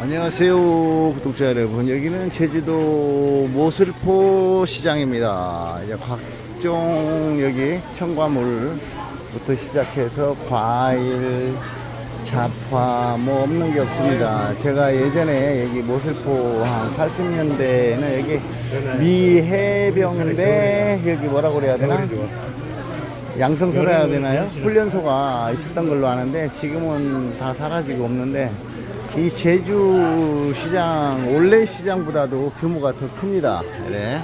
안녕하세요 구독자 여러분. 여기는 제주도 모슬포 시장입니다. 이제 각종 여기 청과물부터 시작해서 과일 잡화 뭐 없는 게 없습니다. 제가 예전에 여기 모슬포 한 80년대에는 여기 미해병대 여기 뭐라고 그래야 되나? 양성소라 해야 되나요? 훈련소가 있었던 걸로 아는데 지금은 다 사라지고 없는데 이 제주 시장 올레 시장보다도 규모가 더 큽니다. 그래.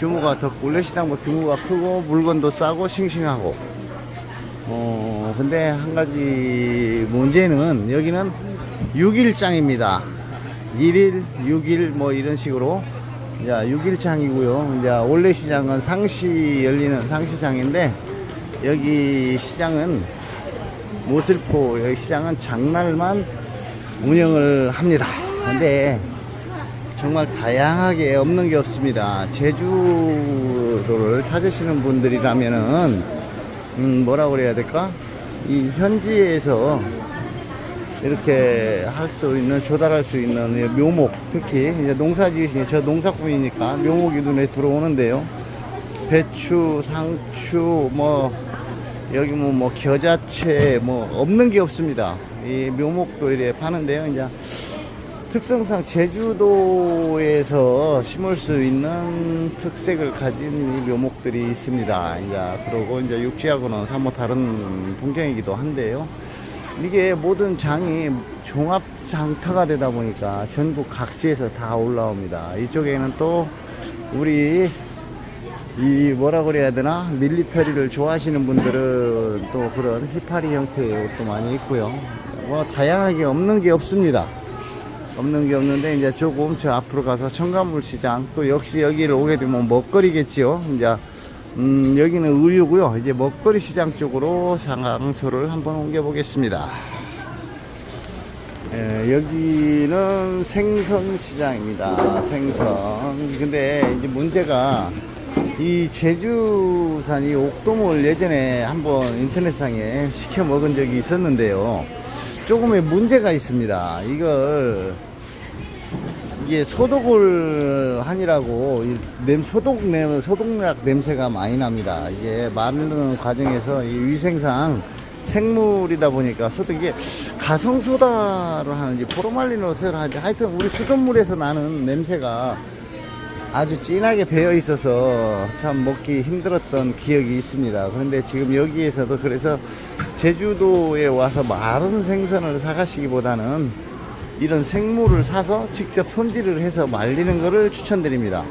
규모가 더 올레 시장보다 규모가 크고 물건도 싸고 싱싱하고. 어 근데 한 가지 문제는 여기는 6일장입니다. 1일, 6일 뭐 이런 식으로 자 6일장이고요. 이제 올레 시장은 상시 열리는 상시장인데 여기 시장은 모슬포 여기 시장은 장날만 운영을 합니다. 근데 정말 다양하게 없는 게 없습니다. 제주도를 찾으시는 분들이라면은 음 뭐라 그래야 될까? 이 현지에서 이렇게 할 수 있는 조달할 수 있는 이 묘목 특히 이제 농사 지으시니 저 농사꾼이니까 묘목이 눈에 들어오는데요. 배추, 상추, 뭐 여기 뭐, 뭐 겨자채 뭐 없는 게 없습니다. 이 묘목도 이래 파는데요. 이제 특성상 제주도에서 심을 수 있는 특색을 가진 이 묘목들이 있습니다. 이제 그러고 이제 육지하고는 사뭇 다른 풍경이기도 한데요. 이게 모든 장이 종합 장터가 되다 보니까 전국 각지에서 다 올라옵니다. 이쪽에는 또 우리 이 뭐라 그래야 되나 밀리터리를 좋아하시는 분들은 또 그런 히파리 형태의 옷도 많이 있고요. 뭐 다양하게 없는 게 없습니다. 없는 게 없는데 이제 조금 저 앞으로 가서 청가물 시장 또 역시 여기를 오게 되면 먹거리겠지요. 이제 음 여기는 의류고요. 이제 먹거리 시장 쪽으로 장소를 한번 옮겨 보겠습니다. 예, 여기는 생선 시장입니다. 생선. 근데 이제 문제가 이 제주산이 옥돔을 예전에 한번 인터넷상에 시켜 먹은 적이 있었는데요. 조금의 문제가 있습니다. 이걸 이게 소독을 하니라고 이 냄, 소독 냄, 소독약 냄새가 많이 납니다. 이게 마르는 과정에서 이 위생상 생물이다 보니까 소독 이게 가성 소다로 하는지 포르말린옷을 하는지 하여튼 우리 수돗물에서 나는 냄새가 아주 진하게 배어 있어서 참 먹기 힘들었던 기억이 있습니다. 그런데 지금 여기에서도 그래서 제주도에 와서 마른 생선을 사가시기보다는 이런 생물을 사서 직접 손질을 해서 말리는 것을 추천드립니다.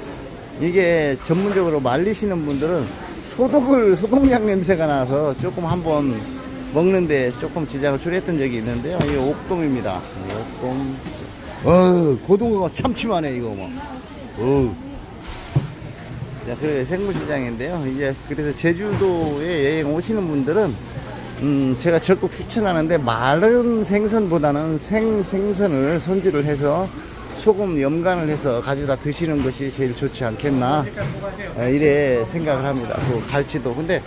이게 전문적으로 말리시는 분들은 소독을, 소독약 냄새가 나서 조금 한번 먹는데 조금 지장을 초래했던 적이 있는데요. 이 옥돔입니다. 이 옥돔. 어, 고등어가 참치만 해, 이거 뭐. 어. 자, 그 생물시장인데요. 이제 그래서 제주도에 여행 오시는 분들은 음, 제가 적극 추천하는데 마른 생선보다는 생 생선을 손질을 해서 소금 염간을 해서 가져다 드시는 것이 제일 좋지 않겠나 에, 이래 생각을 합니다. 그 갈치도 근데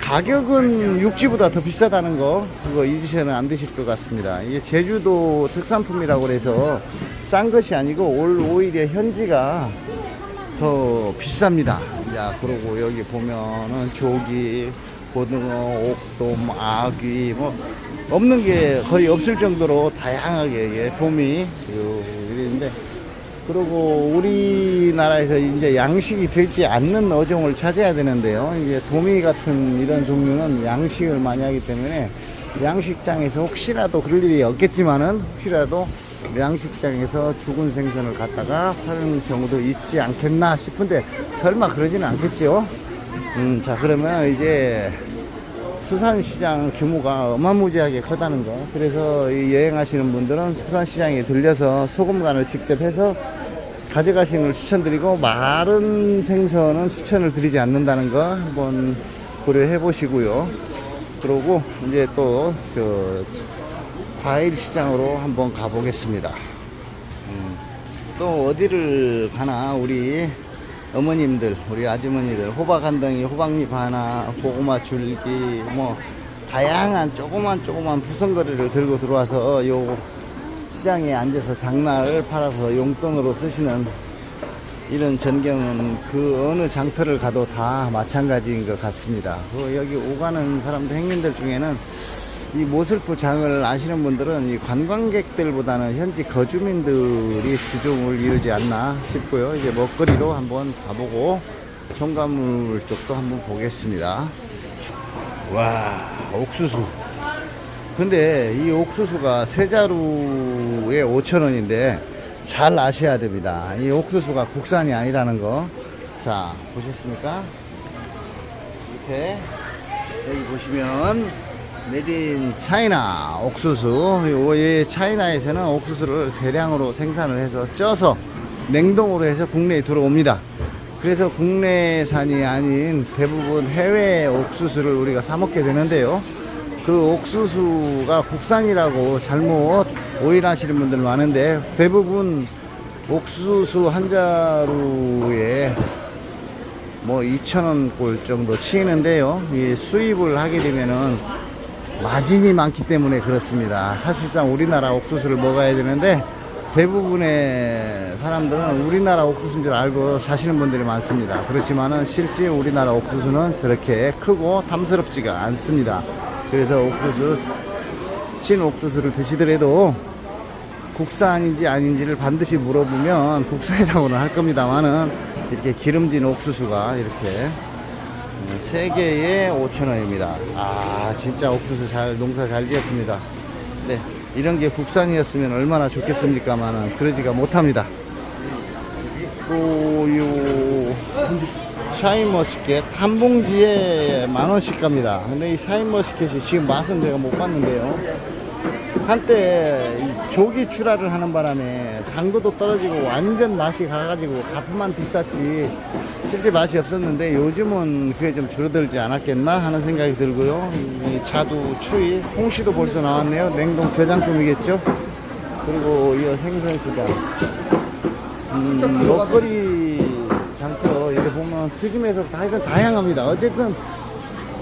가격은 육지보다 더 비싸다는 거 그거 잊으시면 안 되실 것 같습니다. 이게 제주도 특산품이라고 해서 싼 것이 아니고 올 오히려 현지가 더 비쌉니다. 자, 그리고 여기 보면은 조기, 고등어, 옥돔, 아귀, 뭐, 없는 게 거의 없을 정도로 다양하게, 예, 요, 이랬는데, 그리고 우리나라에서 이제 양식이 되지 않는 어종을 찾아야 되는데요. 이제 도미 같은 이런 종류는 양식을 많이 하기 때문에 양식장에서 혹시라도 그럴 일이 없겠지만은 혹시라도 양식장에서 죽은 생선을 갖다가 파는 경우도 있지 않겠나 싶은데 설마 그러지는 않겠죠. 음, 자 그러면 이제 수산시장 규모가 어마무지하게 크다는 거. 그래서 이 여행하시는 분들은 수산시장에 들려서 소금간을 직접 해서 가져가시는 걸 추천드리고 마른 생선은 추천을 드리지 않는다는 거 한번 고려해 보시고요. 그러고 이제 또그 과일 시장으로 한번 가보겠습니다. 음, 또 어디를 가나 우리 어머님들, 우리 아주머니들 호박 한 덩이, 호박잎 하나, 고구마 줄기, 뭐 다양한 조그만 조그만 부성거리를 들고 들어와서 요 시장에 앉아서 장날을 팔아서 용돈으로 쓰시는 이런 전경은 그 어느 장터를 가도 다 마찬가지인 것 같습니다. 그 여기 오가는 사람들 행인들 중에는 이 모슬포 장을 아시는 분들은 이 관광객들보다는 현지 거주민들이 주종을 이루지 않나 싶고요. 이제 먹거리로 한번 가보고 청가물 쪽도 한번 보겠습니다. 와, 옥수수. 근데 이 옥수수가 세 자루에 5,000원인데 잘 아셔야 됩니다. 이 옥수수가 국산이 아니라는 거. 자, 보셨습니까? 이렇게 여기 보시면 메딘 차이나 옥수수. 이 차이나에서는 옥수수를 대량으로 생산을 해서 쪄서 냉동으로 해서 국내에 들어옵니다. 그래서 국내산이 아닌 대부분 해외 옥수수를 우리가 사 먹게 되는데요. 그 옥수수가 국산이라고 잘못 오일하시는 분들 많은데 대부분 옥수수 한 자루에 뭐 2,000원 꼴 정도 치이는데요. 이 수입을 하게 되면은 마진이 많기 때문에 그렇습니다. 사실상 우리나라 옥수수를 먹어야 되는데 대부분의 사람들은 우리나라 옥수수인 줄 알고 사시는 분들이 많습니다. 그렇지만은 실제 우리나라 옥수수는 저렇게 크고 탐스럽지가 않습니다. 그래서 옥수수, 친 옥수수를 드시더라도 국산인지 아닌지를 반드시 물어보면 국산이라고는 할 겁니다만은 이렇게 기름진 옥수수가 이렇게 세 개에 5,000원입니다. 아, 진짜 옥수수 잘, 농사 잘 지었습니다. 네. 이런 게 국산이었으면 얼마나 좋겠습니까만은 그러지가 못합니다. 또, 요, 샤인머스켓 한 봉지에 만 원씩 갑니다. 근데 이 샤인머스켓이 지금 맛은 제가 못 봤는데요. 한때 이 조기 출하를 하는 바람에 당도도 떨어지고 완전 맛이 가가지고 값만 비쌌지 실제 맛이 없었는데 요즘은 그게 좀 줄어들지 않았겠나 하는 생각이 들고요. 이 자두, 추위, 홍시도 벌써 나왔네요. 냉동 저장품이겠죠. 그리고 이 생선시장. 음, 먹거리 장터 이렇게 보면 튀김에서 다 다양합니다. 어쨌든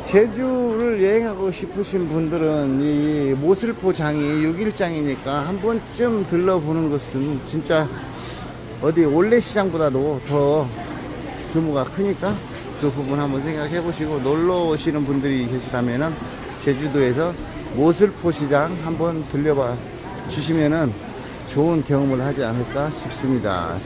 제주를 여행하고 싶으신 분들은 이 모슬포 장이 6일장이니까 한 번쯤 들러보는 것은 진짜 어디 올레 시장보다도 더 규모가 크니까 그 부분 한번 생각해 보시고 놀러 오시는 분들이 계시다면은 제주도에서 모슬포 시장 한번 들려봐 주시면은 좋은 경험을 하지 않을까 싶습니다.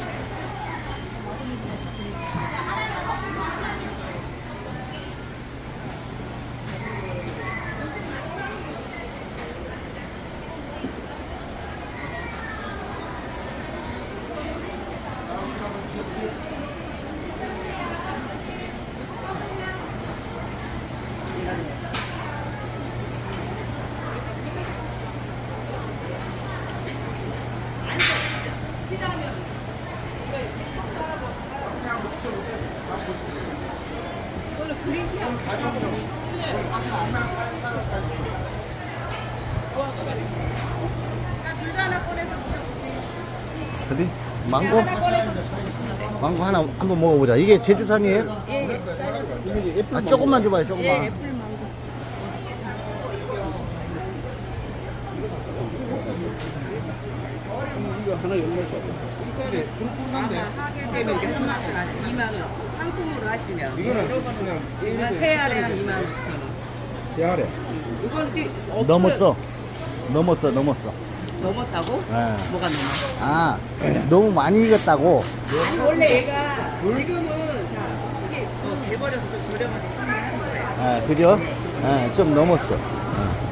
어디? 망고? 망고 하나 한번 먹어보자. 이게 제주산이에요? 예, 예. 아, 조금만 줘봐요, 조금만. 예, 애플 망고. 이거 하나 열매서 이거는 아마 하게 되면 이게 3만 원, 아니 2만 원. 하시면 이거는 그냥 이건 세 알에 한 2만 5천 원. 대하래 이거는 띠- 없어요. 넘었어. 넘었어, 넘었어. 넘었다고? 예. 뭐가 넘어? 아, 너무 많이 익었다고. 아니 원래 얘가 지금은 다 크게 어, 돼버려서 좀 저렴하게 판매하는 거예요. 아, 그죠? 예, 좀 넘었어. 예.